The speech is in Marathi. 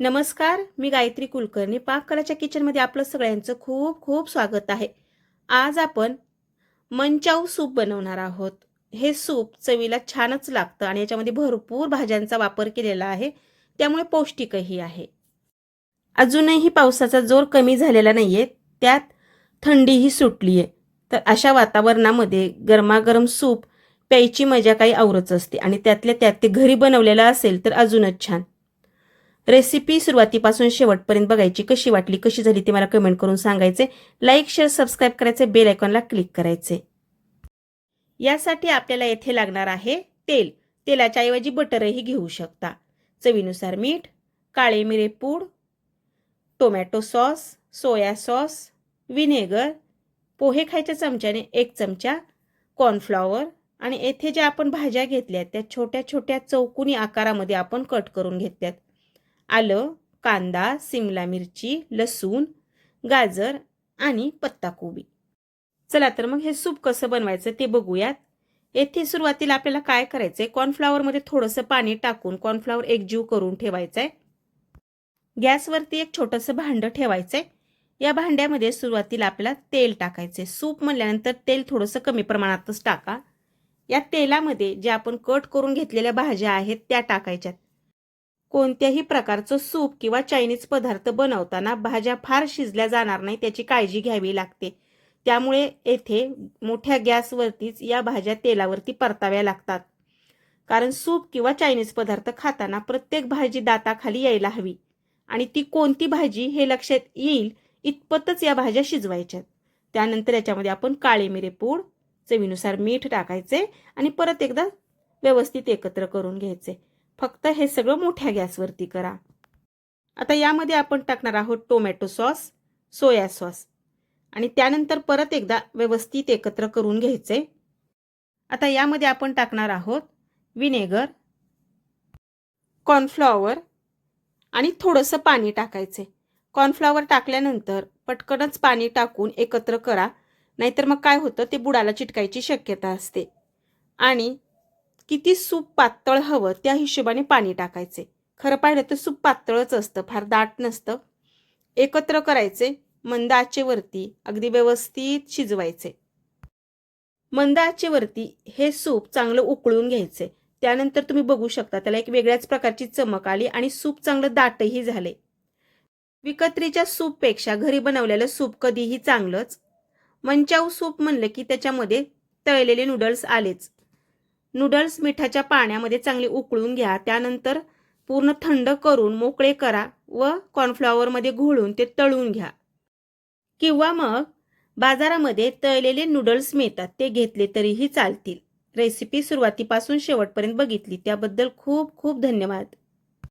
नमस्कार मी गायत्री कुलकर्णी. पाककलाच्या किचनमध्ये आपलं सगळ्यांचं खूप खूप स्वागत आहे. आज आपण मंचाऊ सूप बनवणार आहोत. हे सूप चवीला छानच लागतं आणि याच्यामध्ये भरपूर भाज्यांचा वापर केलेला आहे. त्यामुळे पौष्टिकही आहे. अजूनही पावसाचा जोर कमी झालेला नाही आहे त्यात थंडीही सुटली आहे तर अशा वातावरणामध्ये गरमागरम सूप प्यायची मजा काही आवरच असते आणि त्यातल्या त्यात ते घरी बनवलेलं असेल तर अजूनच छान. रेसिपी सुरुवातीपासून शेवटपर्यंत बघायची कशी वाटली कशी झाली ते मला कमेंट करून सांगायचे. लाईक शेअर सबस्क्राईब करायचे बेल आयकॉनला क्लिक करायचे. यासाठी आपल्याला येथे लागणार आहे तेल. तेलाच्या ऐवजी बटरही घेऊ शकता. चवीनुसार मीठ काळे मिरे पूड tomato sauce soya sauce vinegar पोहे खायच्या चमच्याने एक चमचा कॉर्नफ्लॉवर आणि येथे ज्या आपण भाज्या घेतल्यात त्या छोट्या छोट्या चौकुनी आकारामध्ये आपण कट करून घेतल्यात. आलं कांदा सिमला मिरची लसूण गाजर आणि पत्ताकोबी. चला तर मग हे सूप कसं बनवायचं ते बघूयात. येथे सुरुवातीला आपल्याला काय करायचंय? कॉर्नफ्लॉवरमध्ये थोडंसं पाणी टाकून कॉर्नफ्लॉवर एकजीव करून ठेवायचंय. गॅसवरती एक छोटंसं भांडं ठेवायचंय. या भांड्यामध्ये सुरुवातीला आपल्याला तेल टाकायचंय. सूप म्हणल्यानंतर तेल थोडंसं कमी प्रमाणातच टाका. या तेलामध्ये जे आपण कट करून घेतलेल्या भाज्या आहेत त्या टाकायच्यात. कोणत्याही प्रकारचं सूप किंवा चायनीज पदार्थ बनवताना भाज्या फार शिजल्या जाणार नाही त्याची काळजी घ्यावी लागते. त्यामुळे येथे मोठ्या गॅसवरतीच या भाज्या तेलावरती परताव्या लागतात. कारण सूप किंवा चायनीज पदार्थ खाताना प्रत्येक भाजी दाताखाली यायला हवी आणि ती कोणती भाजी हे लक्षात येईल इतपतच या भाज्या शिजवायच्यात. त्यानंतर याच्यामध्ये आपण काळे मिरे पूड चवीनुसार मीठ टाकायचे आणि परत एकदा व्यवस्थित एकत्र करून घ्यायचे. फक्त हे सगळं मोठ्या गॅसवरती करा. आता यामध्ये आपण टाकणार आहोत टोमॅटो सॉस सोया सॉस. आणि त्यानंतर परत एकदा व्यवस्थित एकत्र करून घ्यायचे. आता यामध्ये आपण टाकणार आहोत विनेगर कॉर्नफ्लॉवर आणि थोडंसं पाणी टाकायचे. कॉर्नफ्लॉवर टाकल्यानंतर पटकनच पाणी टाकून एकत्र करा. नाहीतर मग काय होतं? ते बुडाला चिटकायची शक्यता असते. आणि किती सूप पातळ हवं त्या हिशोबाने पाणी टाकायचे. खरं पाहिलं तर सूप पातळच असतं फार दाट नसतं. एकत्र करायचे मंद आचेवरती अगदी व्यवस्थित शिजवायचे. मंद आचेवरती हे सूप चांगलं उकळून घ्यायचे. त्यानंतर तुम्ही बघू शकता त्याला एक वेगळ्याच प्रकारची चमक आली आणि सूप चांगलं दाटही झाले. विकत्रीच्या सूपपेक्षा घरी बनवलेलं सूप कधीही चांगलंच. मंचाऊ सूप म्हणलं की त्याच्यामध्ये तळलेले नूडल्स आलेच. नूडल्स मिठाच्या पाण्यामध्ये चांगले उकळून घ्या. त्यानंतर पूर्ण थंड करून मोकळे करा व कॉर्नफ्लॉवरमध्ये घोळून ते तळून घ्या. किंवा मग बाजारामध्ये तळलेले नूडल्स मिळतात ते घेतले तरीही चालतील. रेसिपी सुरुवातीपासून शेवटपर्यंत बघितली. त्याबद्दल खूप खूप धन्यवाद.